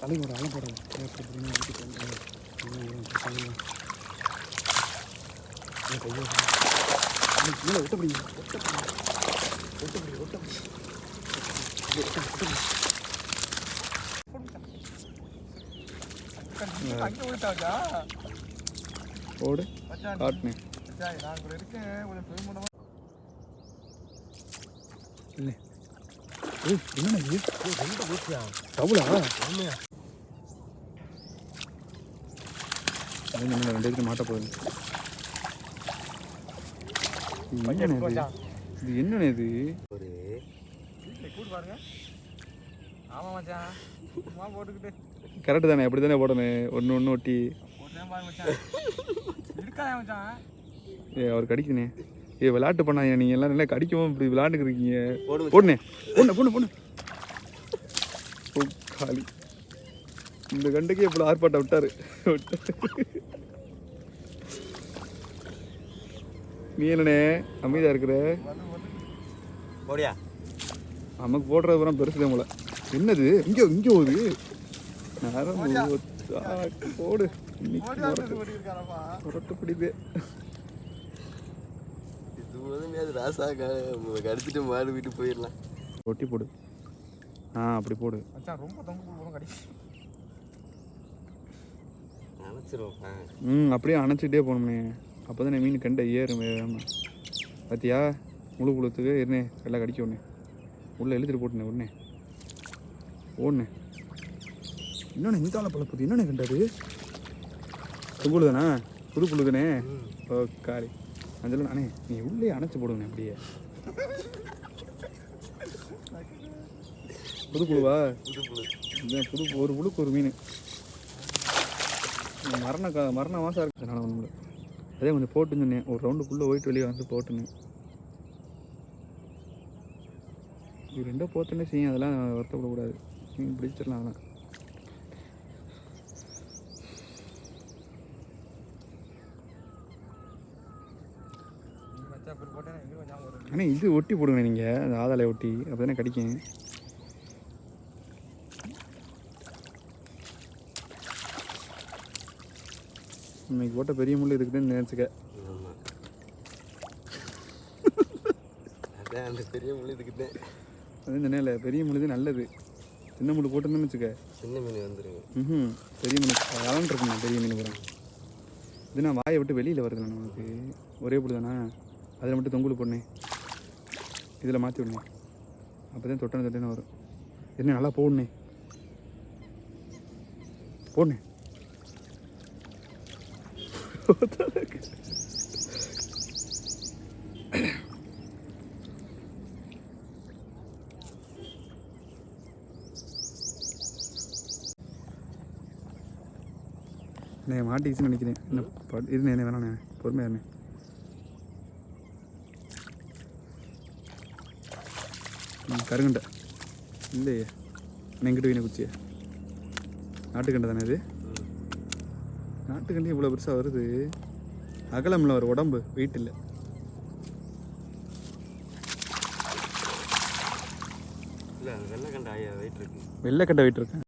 தலைக்கு ஒரு கையை நீ கீழே ஒட்டப்படி ஒட்டப்படி ஒட்டப்படி ஓடு. மச்சான் நான் இருக்கேன். கொஞ்சம் இல்லை. என்னண்ணா அது நம்ம ரெண்டு பேருக்கு மாட்ட போகுது இது என்னண்ணே இது? ஒரு கூட்டு பாருங்க ஆமாம் மச்சான் சும்மா போட்டுக்கிட்டு கரெக்டு தானே அப்படி தானே போடணும். ஒன்று ஒன்று ஒட்டி. போட்டுதான் பாருங்க மச்சான். இருக்காதே மச்சான். ஏ அவர் கடிக்குனே ஏ விளையாட்டு பண்ணாங்க நீங்கள் எல்லாம் நல்லா கடிக்கவும் இப்படி விளையாண்டுக்கு இருக்கீங்க போடுனே பொண்ணு பொண்ணு பொண்ணு காலி. இந்த கண்டுக்கே இவ்வளோ ஆர்ப்பாட்டம் விட்டாரு. நீ என்னண்ணே அமைதியாக இருக்கிற? போடியா? நமக்கு போடுறது பூரா பெருசு போல. என்னது? இங்கே இங்கே போகுது நேரம் போடு. இன்னைக்கு ஓடி முரட்டு அது ராசா கடிச்சிட்டு மாடு வீட்டுக்கு போயிடலாம். ஒட்டி போடு. ஆ அப்படி போடு. மச்சான் ரொம்ப தொங்க போடுவோம் கடி ம் அப்படியே அணைச்சிட்டே போகணும்ண்ணே அப்போ தான் மீன் கண்டை ஏறும் வேகாம. பார்த்தியா முழு குளத்துக்கு இருண்ணே எல்லாம் கடிக்க ஒன்று உள்ளே இழுத்துட்டு போட்டுனே உடனே. ஓடுனே இன்னொன்று இந்த பழப்புது இன்னொன்று கண்டாது புழு தானே புது புழு தானே ஓ காரி அதில் அண்ணே நீ உள்ளே அணைச்சி போடுவேன் அப்படியே. புது புழுவா புது புது ஒரு புழுக்கு ஒரு மீன். மரண கா மரண மாதம் இருக்கு. அதனால் ஒன்றும் அதே கொஞ்சம் போட்டுன்னு சொன்னேன். ஒரு ரவுண்டுக்குள்ளே போயிட்டு வெளியே வந்து போட்டுன்னு. இது ரெண்டும் போத்துன்னே செய்யும். அதெல்லாம் வருத்தப்படக்கூடாது. மீன் பிடிச்சிடலாம் அதெல்லாம் மச்சான் இப்படி போட்டேன் எங்கே கொஞ்சம் வரும் ஆனால் இது ஒட்டி போடுங்க நீங்கள் அந்த ஆதாளை ஒட்டி. அப்போ தானே கிடைக்கும் இன்னைக்கு போட்ட பெரிய முள் இருக்குதுன்னு நினச்சிக்க. ஆமா. அதான் அந்த பெரிய முள்ளு இதுக்கிட்டே அது நேரில் பெரிய முள் இது நல்லது. சின்ன முள் போட்டுருந்தேன்னு வச்சுக்க. சின்ன மீன் வந்துருங்க. ம் பெரிய மீன் வளர்ந்து இருக்குண்ணா பெரிய மீன் பூரா. இது நான் வாயை விட்டு வெளியில் வருதுண்ணா நமக்கு. ஒரே புடி தானே அதில் மட்டும் தொங்குல போடணேன் இதில் மாற்றி விடணும் அப்போ தான் தொட்டன தொட்டன வரும். என்ன நல்லா போடணே போடணே நான் மாட்டிக்கிச்சுன்னு நினைக்கிறேன். என்ன பட் இருந்தேன் என்ன வேணாண்ணே பொறுமையாக இருந்தேன் கருங்கண்டை இல்லையே எங்கிட்ட வீணை குச்சியே நாட்டுக்கண்டை தானே இது நாட்டுக்கண்டை இவ்வளோ பெருசாக வருது அகலமில்ல ஒரு உடம்பு வெயிட் இல்லை வெள்ளைக்கண்டை வெயிட் இருக்கு வெள்ளைக்கட்டை வெயிட் இருக்கேன்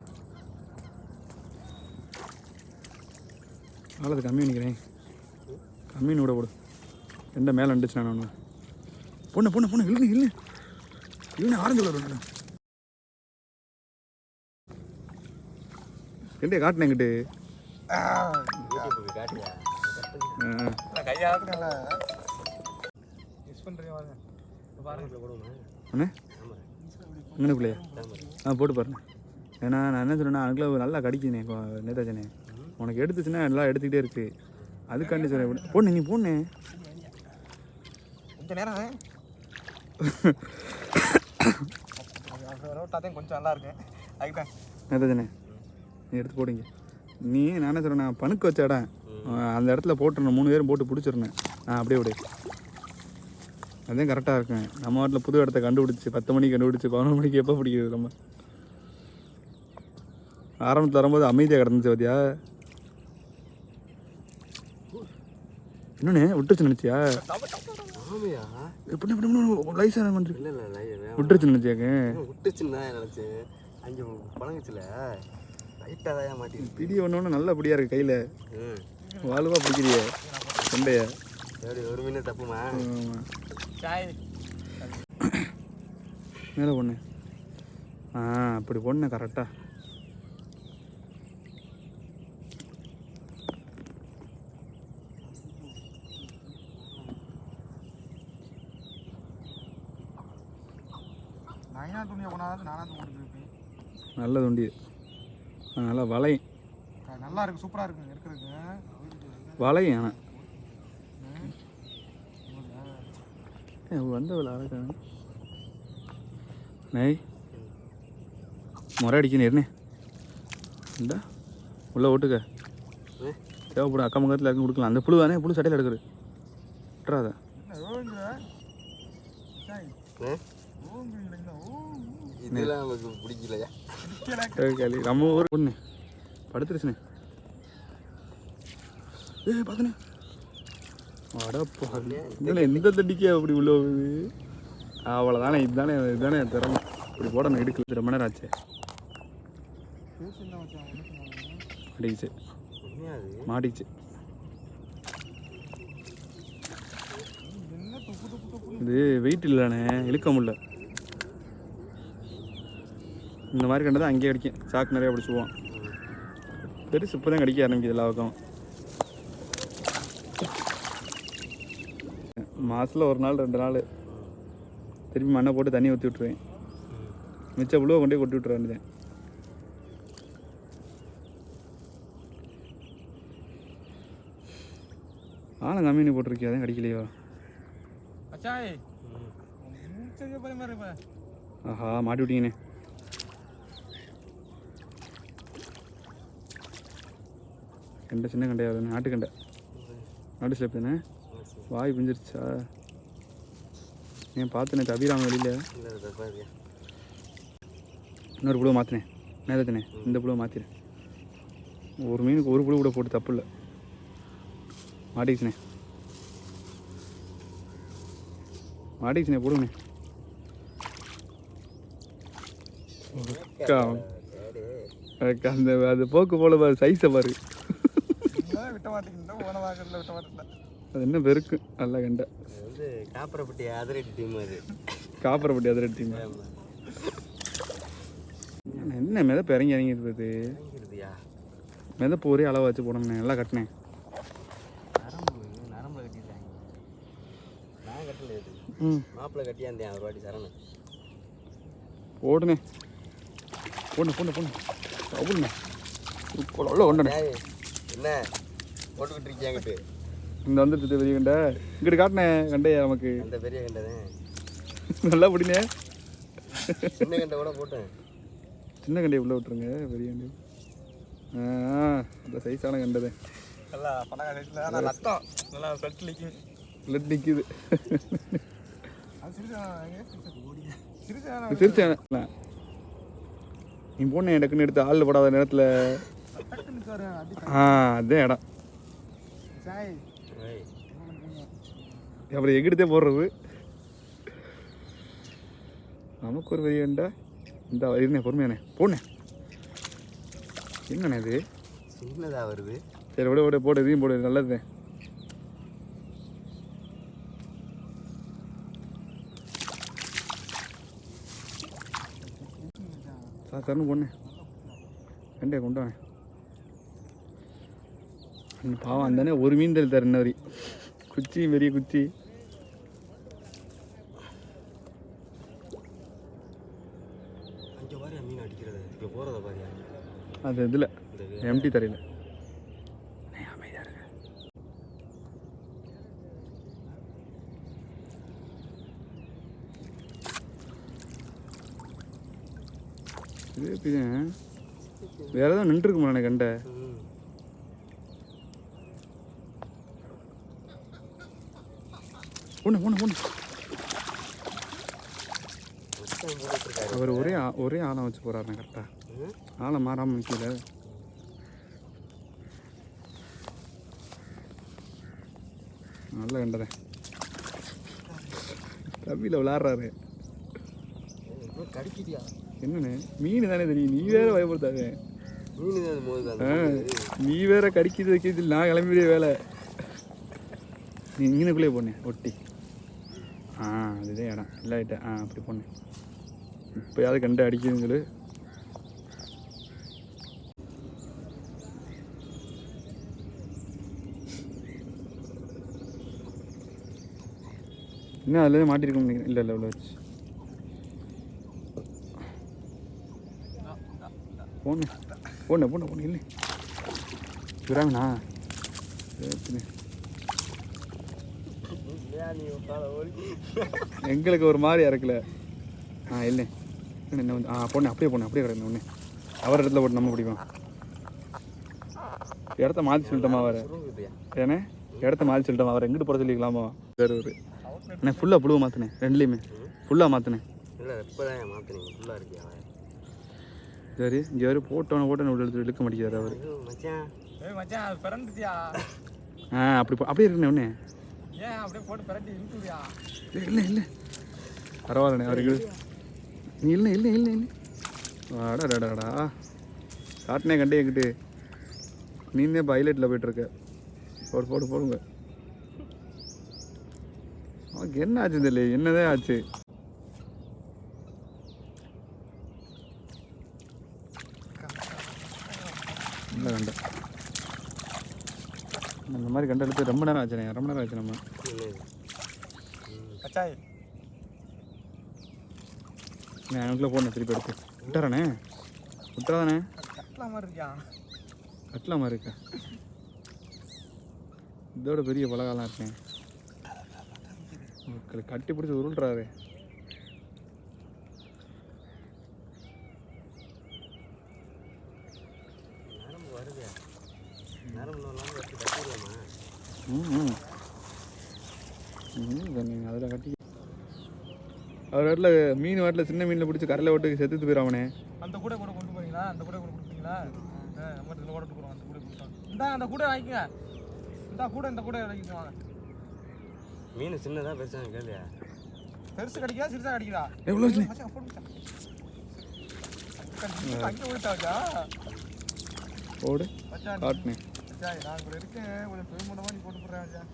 ஆளது கம்மி நினைக்கிறேன் கம்மின்னு விட போடு எந்த மேலே இருந்துச்சு நான் ஒன்று பொண்ணு பொண்ணு பொண்ணு இல்லை இல்லை இல்லை ஆரஞ்சு கலர் ஒன்று என்கிட்ட காட்டினேன் போடுவோமா அண்ணே? அங்கனக்குள்ளையா ஆ போட்டு பாருங்க ஏன்னா நான் என்ன சொன்னேன்னா அதுக்குள்ள நல்லா கடிக்குனே நேதாஜனே உனக்கு எடுத்துச்சுன்னா எல்லாம் எடுத்துக்கிட்டே இருக்கு. அதுக்காண்டி சொல்ல பொண்ணு நீ பொண்ணு. கொஞ்சம் நேரம் கொஞ்சம் நல்லா இருக்கு. அதுதான் நேதாஜனே எடுத்து போடுங்க. நீ நான் என்ன சொல்கிறேன் நான் பணுக்கு வச்ச இடம். அந்த இடத்துல போட்டுருந்தேன் மூணு பேரும் போட்டு பிடிச்சிருந்தேன் அப்படியே விடு. அதான் கரெக்டாக இருக்கும். நம்ம வாட்டில் புது இடத்த கண்டுபிடிச்சி பத்து மணிக்கு கண்டுபிடிச்சி பதினொரு மணிக்கு எப்போ பிடிக்கிறது நம்ம? ஆரம்பத்தில் வரும்போது அமைதியாக கிடந்துச்சு பார்த்தியா இன்னொன்று விட்டுச்சு நினச்சியா? ஆமையா எப்படி லைசாக பண்ணுறேன் இல்லை இல்லை விட்டுருச்சு நினச்சியாக்க? விட்டுச்சுன்னு தான் நினச்சேன் அங்கே பழங்குச்சுல. டைட்டாக தான் மாட்டிருக்கு பிடி ஒன்று நல்ல பிடியா இருக்கு கையில். வாழுவா பிடிக்கிறிய சண்டைய ஒரு மீன் தப்புமா? மேலே பொண்ணு ஆ அப்படி பொண்ணு கரெக்டா நான் துணியை போனாலும் நானா தூக்கி போட்டுருப்பேன் நல்ல துண்டி நல்லா வளையும் நல்லா இருக்கு சூப்பரா இருக்குங்க இருக்கிறதுக்கு. வளையும் ஆனால் வந்த அழகான நெய் முறை அடிக்கணும் இருண்ணே இந்தா உள்ளே ஓட்டுக்க? தேவைப்படும் அக்கம் பக்கத்தில் இறக்கி கொடுக்கலாம். அந்த புழு தானே புழு சட்டையில் எடுக்குது விட்டுறாத சாய் ஏ? ஓங்குறீங்களா ஓ இதெல்லாம் நமக்கு பிடிக்கலையா? நம்ம ஊர் பொண்ணு. படுத்துருச்சுண்ணே ஏய் பார்த்துனே அடப்பா எந்த தண்டிக்கே அப்படி உள்ள போகுது? அவ்வளோதானே இதுதானே இதுதானே திறமை. இப்படி போடணும் எடுக்கல ரொம்ப நேரம் ஆச்சு. பேசி என்ன மாட்டிக்கிச்சு. மாட்டிக்கிச்சு. இது வெயிட் இல்லைண்ணே. இழுக்க முடியல. இந்த மாதிரி கண்டது அங்கேயே அடிக்கும். சாக்கு நிறையா பிடிச்சிக்குவோம். பெருசு இப்போ தான் கடிக்க ஆரம்பிக்குது எல்லா பக்கம் மாதத்தில் ஒரு நாள் ரெண்டு நாள். திருப்பி மண்ணை போட்டு தண்ணி ஊற்றி விட்ருவேன் மிச்ச புழுவை கொண்டு போய் கொட்டி விட்ற வேண்டியதேன் ஆளும் கம்மினி போட்டிருக்கியா? அதான் கிடைக்கலையோ? ஆஹா மாட்டி விட்டீங்கண்ணே. கண்டை சின்ன கண்டையா நாட்டு கண்டை நாட்டு ஸ்லேப் தானே? வாய் பிஞ்சிருச்சா? ஏன் பார்த்தேனே தவிராம வெளியில்? இன்னொரு புழுவை மாற்றினேன் நேரத்தினே இந்த புழுவை மாற்றினேன் ஒரு மீனுக்கு ஒரு புழு கூட போட்டு தப்பு இல்லை. மாட்டிக்கிச்சுனே. மாட்டிக்கிச்சுனே போடுங்கண்ணே. அக்கா அக்கா, அந்த அது போக்கு போல பாரு சைஸை பாரு. விட்ட மாட்டீங்கன்னா போன வாக்கத்தில் விட்ட மாட்டேன் அது என்ன பெருக்கு நல்லா கண்டை. அது வந்து காப்பரப்பட்டி அதிரடி டீம் அது. காப்பரப்பட்டி அதிர டீம். என்ன மிதப்பு இறங்கி இறங்கி இருக்குது? வாங்கிருதியா மிதப்பு ஒரே அளவு வச்சு போடணுண்ணே நல்லா கட்டினேன் மாப்பிள்ளை கட்டியாந்தேன் ஒரு வாட்டி சரணு ஓடுனே. பொண்ணு பொண்ணு பொண்ணு டேய், என்ன? போட்டுக்கிட்டு இருக்கியாங்கிட்டு இந்த வந்துட்டு பெரிய கண்டை. இங்கிட்டு காட்டினே கண்டையா நமக்கு. அந்த பெரிய கண்டதேன் நல்லா பிடினே. சின்ன கண்டை கூட போட்டேன். சின்ன கண்டையை உள்ள விட்டுருங்க பெரிய கண்டை ஆ அந்த சைஸான கண்டதே. நல்லா பணக்கார சைஸில் ஆனால் ரத்தம். நல்லா பெட் லிக்கிங் பிளட் நிற்கிது சிரிச்சா நீ போன டக்குன்னு எடுத்து ஆளில் போடாத நேரத்தில். ஆ அதே இடம். அப்புறம் எங்கிட்டே போடுறது? நமக்கு ஒரு பெரிய கண்டா இந்த இருந்தேன் பொறுமையானே போனேன் என்னண்ணே இது? சின்னதா வருது. சரி விட விட போடு இதையும் போடு நல்லது. சார் சார்னு பொண்ணு. கண்டே கொண்டு வாங்க பாவம் அந்தானே ஒரு மீன் தள்ளி தர இன்ன வரி குச்சி. பெரிய குச்சி அது இதில் எம்டி தரையில். இது வேற ஏதாவது நின்றுருக்குமா எனக்கு கண்டை. ஒன்று ஒன்று ஒன்று அவர் ஒரே ஒரே ஆழம் வச்சு போகிறாருண்ணா கரெக்டாக ஆழம் மாறாமல் நிற்கல நல்ல கண்டத. தம்பியில் விளாட்றாரு என்னண்ணே மீன் தானே தெரியும். நீ வேற பயப்படுத்தாது. நீ வேற கடிக்கிறது வைக்கிறது நான் கிளம்பிய வேலை. நீ மீனுக்குள்ளேயே போனேன் ஒட்டி. ஆ அதுதான் இடம். இல்லாயிட்ட ஆ அப்படி போனேன் இப்போயாவது கண்டு அடிக்குதுங்களு என்ன இன்னும் அதில் மாட்டிருக்கோம் நினைக்கிறேன் இல்லை இல்லை இவ்வளோ வச்சு. போண்ணே போண்ணே போண்ணே போண்ணே இல்லை. விராங்கண்ணா ஏத்துண்ணே. இல்லையா நீ உட்கார ஓடி எங்களுக்கு ஒரு மாதிரி இறக்கல. ஆ இல்லை. என்ன வந்து ஆ பொண்ணு அப்படியே பொண்ணு அப்படியே கிடக்கு ஒன்று அவர் இடத்துல போட்டு நம்ம பிடிப்போம். இடத்த மாற்றி சொல்லிட்டோமா வர சுருங்குதுயா ஏண்ணே இடத்த மாற்றி சொல்லிட்டோமா அவர்? எங்கிட்டு போட சொல்லிக்கலாமா? வேறு ஒரு அண்ணே ஃபுல்லாக புழுவை மாற்றினேன் ரெண்டுலேயுமே. ஃபுல்லாக மாற்றினேன் இல்லை இப்போதான் மாற்றினீங்க ஃபுல்லாக இருக்கியா? சரி இங்கே வரை போட்டோன்னு போட்டோன்னு உள்ள எடுத்து இழுக்க மாட்டேங்கிறார் அவர். ஐயோ மச்சான். ஏய் மச்சான் அது பிறந்துட்டியா? ஆ அப்படி அப்படியே இருக்குண்ணே ஒன்று ஏன் அப்படியே போட்டு பிறட்டி இழுத்துறியா இல்லை இல்லை பரவாயில்லண்ணே அவருக்கு. நீ இல்லை இல்லை இல்லை இல்லை. வாடாடாடா காட்டினே கண்டே என்கிட்ட. நீந்தே இப்போ ஹைலைட்டில் போயிட்டுருக்க. போடு போடு போடுங்க. அவனுக்கு என்ன ஆச்சு தெரியல என்னதான் ஆச்சு? இல்லை கண்ட இந்த மாதிரி கண்ட எடுத்து ரொம்ப நேரம் ஆச்சுண்ணே. ரொம்ப நேரம் ஆச்சு நம்ம. நான் எனக்குள்ளே போடணும் திருப்பி எடுத்து. விட்டாரானே விட்டுறாதானே கட்டலாம் இருக்கா? இதோட பெரிய பலகாலாம் இருக்கேன் கட்டி பிடிச்சி உருள்றாரு நரம்பு வருதே நரம்பு இல்லாமல் எடுத்து கட்டிடுவோமா ம் ம் நீங்கள் அதில் கட்டி அவர் வாட்டில் மீன் வாட்டில் சின்ன மீனில் பிடிச்சி கரையில் விட்டு செத்துட்டு போயிடாமனே அந்த கூட கூட கொண்டு போறீங்களா அந்த கூட கூட கொடுப்பீங்களா ஆ, நம்ம இதில் கூட கொடுக்குறோம் அந்த கூட கொடுத்தோம். இந்தா அந்த கூட வாங்கிக்கங்க. இந்தா கூட இந்த கூட வாங்கிக்கோங்க வாங்க. மீன் சின்னதா பெருசாக கேள்வியா பெருசு கிடைக்குதா சிறுசா கிடைக்குதா? எவ்வளோ வச்சு மச்சான், போடு காட்டினேன். நான் கூட இருக்கேன் கொஞ்சம் பெருமூடமாக நீ போட்டு போடுறேன்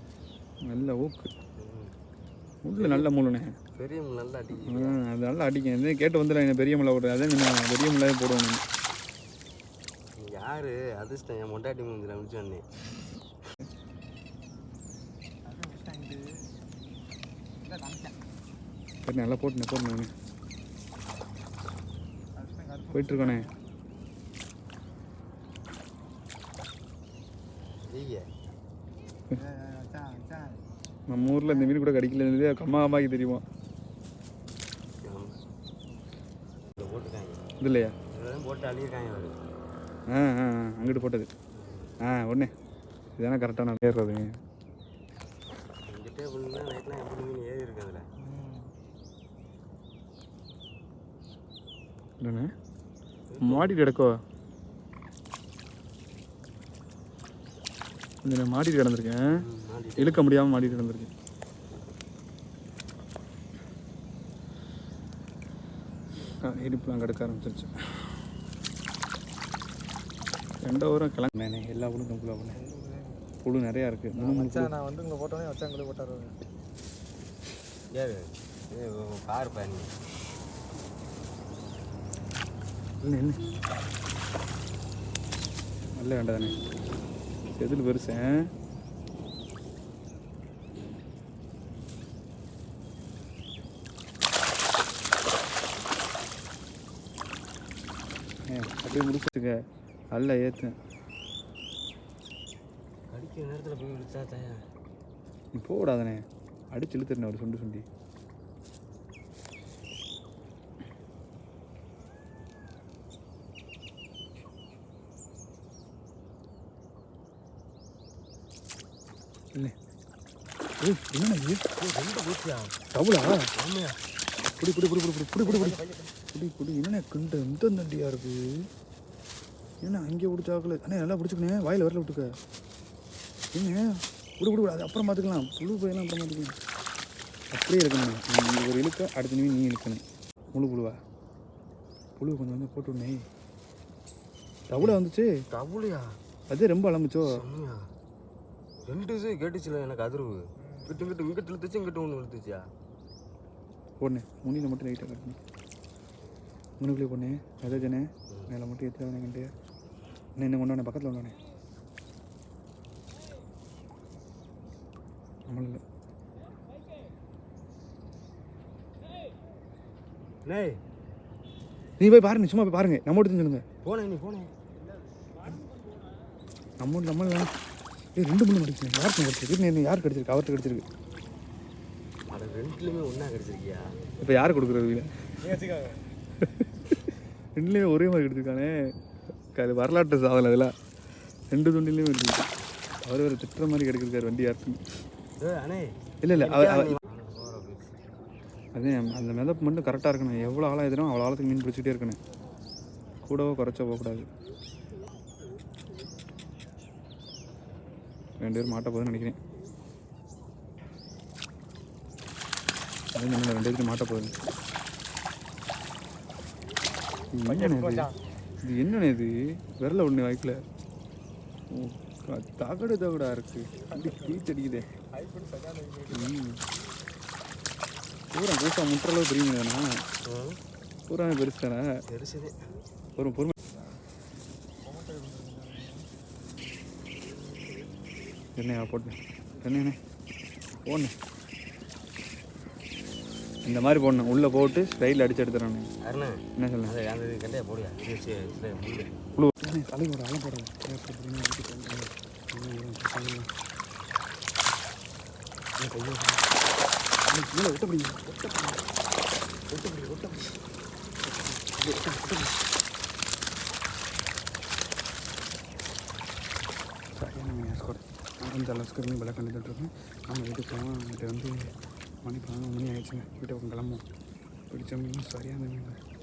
நல்ல ஊக்கு. முள் நல்ல முள்ளுண்ணே பெரிய நல்லா அடிக்கும் அது நல்லா அடிக்கும். எதுவும் கேட்டு வந்துடுறேன் என்ன பெரிய முள்ளை விட்றேன் அதே நான் பெரிய முள்ளாவே போடுவேன் யார்? அதிர்ஷ்டம் என் மொட்டாட்டி முடிஞ்சிட முடிச்சோன்னே சரி நல்லா போட்டுண்ணே போட்டுண்ணே போயிட்டுருக்கோண்ணே நம்ம ஊரில் இந்த மீன் கூட கிடைக்கல கம்மா அம்மாக்கு தெரியுமா? இது இல்லையா ஆ ஆ அங்கிட்டு போட்டது. ஆ ஒன்று இதெல்லாம் கரெக்டாக நல்லா ஏறுறதுங்க என்னண்ணே? மாடி கிடக்கோ கொஞ்சம் நான் மாட்டிட்டு கிடந்திருக்கேன். இழுக்க முடியாமல் மாட்டிட்டு கிடந்திருக்கேன். இடுப்புலாம் கடுக்க ஆரம்பிச்சிருச்சு. ரெண்டு ஊரம் கிளம்பினேன் எல்லா ஊரும் கம்புல போனேன் புழு நிறையா இருக்குது நான் வந்து உங்களை போட்டோன்னே வச்சா உங்களை போட்டாரு கார் பயணி இல்லை இல்லை நல்ல வேண்டாம் தானே. செதில் பெருசேன் அப்படியே முடிச்சுக்க. நல்ல ஏற்றுன் கடிக்கிற நேரத்தில் போய் விழிச்சா தாயா? நீ போடாதானே அடிச்சு இழுத்துருந்தேன் ஒரு சுண்டு சுண்டி. இல்லை ஏய் என்னண்ணா இது? ரெண்டு போச்சியா டபுளா ஆமையா புடி புடி புடி புடி புடி புடி புடி புடி புடி என்னண்ணே கிண்ட? இந்த தண்டியா இருக்கு? என்ன அங்கே பிடிச்சாக்கல அண்ணே நல்லா பிடிச்சிக்கணே வாயில் வரல விட்டுக்க. என்ன விடு விடு அது அப்புறம் பார்த்துக்கலாம். புழு போயெல்லாம் அப்புறம் பார்த்துக்கலாம். அப்படியே இருக்கணும் நீ ஒரு இழுக்க அடுத்த நிமிஷம் நீ இழுக்கணும். முழு புழுவா. புழு கொஞ்சம் கொஞ்சம் போட்டு விடனே டபுளாக வந்துச்சு. டபுளியா அது ரொம்ப அலம்பிச்சோ? ரெண்டு இது கேட்டுச்சுல எனக்கு அதிர்வு. கிட்டு கிட்டு இங்கிட்டு இழுத்துச்சு இங்கிட்டு ஒன்று இழுத்துச்சியா? பொண்ணு முனியில் மட்டும் லைட்டாக கட்டணும் முன்னுக்குள்ளே பொண்ணு. எதாச்சனே மேலே மட்டும் ஏற்றி கண்டு இன்னும் கொண்டானே பக்கத்தில் கொண்டானே நம்மள இல்லை. நீ போய் பாருங்க சும்மா போய் பாருங்க. நம்ம எடுத்து சொல்லுங்க போனேன் நீ போனேன். நம்ம நம்ம ஏய் ரெண்டு மூணு கடிச்சு யாருக்கு கடிச்சிருக்கு? நீ யாருக்கு கடிச்சிருக்கு? அவர்கிட்ட கடிச்சிருக்கு. அட ரெண்டுலையுமே ஒன்றா கிடச்சிருக்கியா? இப்போ யார் கொடுக்குறது ரெண்டுலேயுமே ஒரே மாதிரி கடிச்சிருக்கானே. அது வரலாற்று சாதனை அதெல்லாம் ரெண்டு துண்டிலையும் இருக்கு அவர் வேறு திட்டுற மாதிரி கிடைக்கிறார் வண்டி யாருக்குன்னு. ஏ இல்லை இல்லை அவர் அதே அந்த மிதப்பு மட்டும் கரெக்டாக இருக்கணும். எவ்வளோ ஆழம் எதுனா அவ்வளோ ஆழத்துக்கு மீன் பிடிச்சிட்டே இருக்கணும். கூடவோ குறைச்சோ போகக்கூடாது ரெண்டு பேரும் மாட்ட போகுதுன்னு நினைக்கிறேன். அதே ரெண்டு பேரும் மாட்ட போகுது. இது என்னண்ணே இது? இது என்னண்ணே இது? விரல ஒன்று வாய்க்கில். தகடு தகடா இருக்கு. அப்படி ம். பூரா பூசா முட்டுற அளவு பெரிய மீனா பூரா பெருசு தானே? பெருசுதே. ஒரு பொறுமை என்னையா போட்டேன் என்னண்ணே போடணும் இந்த மாதிரி போடணும் உள்ளே போட்டு ஸ்டைல் அடிச்சு எடுத்துறானே அருணா என்ன சொல்லுங்க போடியா? இது சரி, சரி, முள்ளு. குழு ஒட்டப்படி சரியான மீன் ஸ்கோர் கொஞ்சம் அலஸ்கர் மீன் விலை கண்டுட்டுருக்கேன் நாங்கள் வீட்டுக்கு போவோம் அங்கிட்ட வந்து மணி பதினொன்று மணி ஆயிடுச்சுங்க. வீட்டுக்கு கிளம்புவோம். பிடிச்ச மீன் சரியான மீன்.